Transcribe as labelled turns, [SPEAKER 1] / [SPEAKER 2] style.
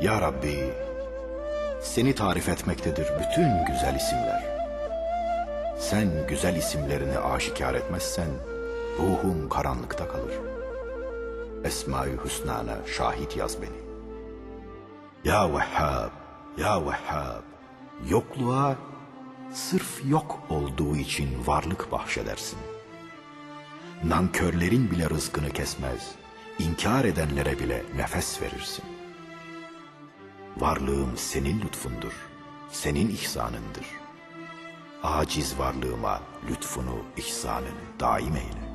[SPEAKER 1] Ya Rabbi, seni tarif etmektedir bütün güzel isimler. Sen güzel isimlerini aşikar etmezsen, ruhum karanlıkta kalır. Esma-i Hüsna'na şahit yaz beni. Ya Vehhab, Ya Vehhab, yokluğa sırf yok olduğu için varlık bahşedersin. Nankörlerin bile rızkını kesmez, inkar edenlere bile nefes verirsin. Varlığım senin lütfundur, senin ihsanındır. Aciz varlığıma lütfunu, ihsanını daim eyle.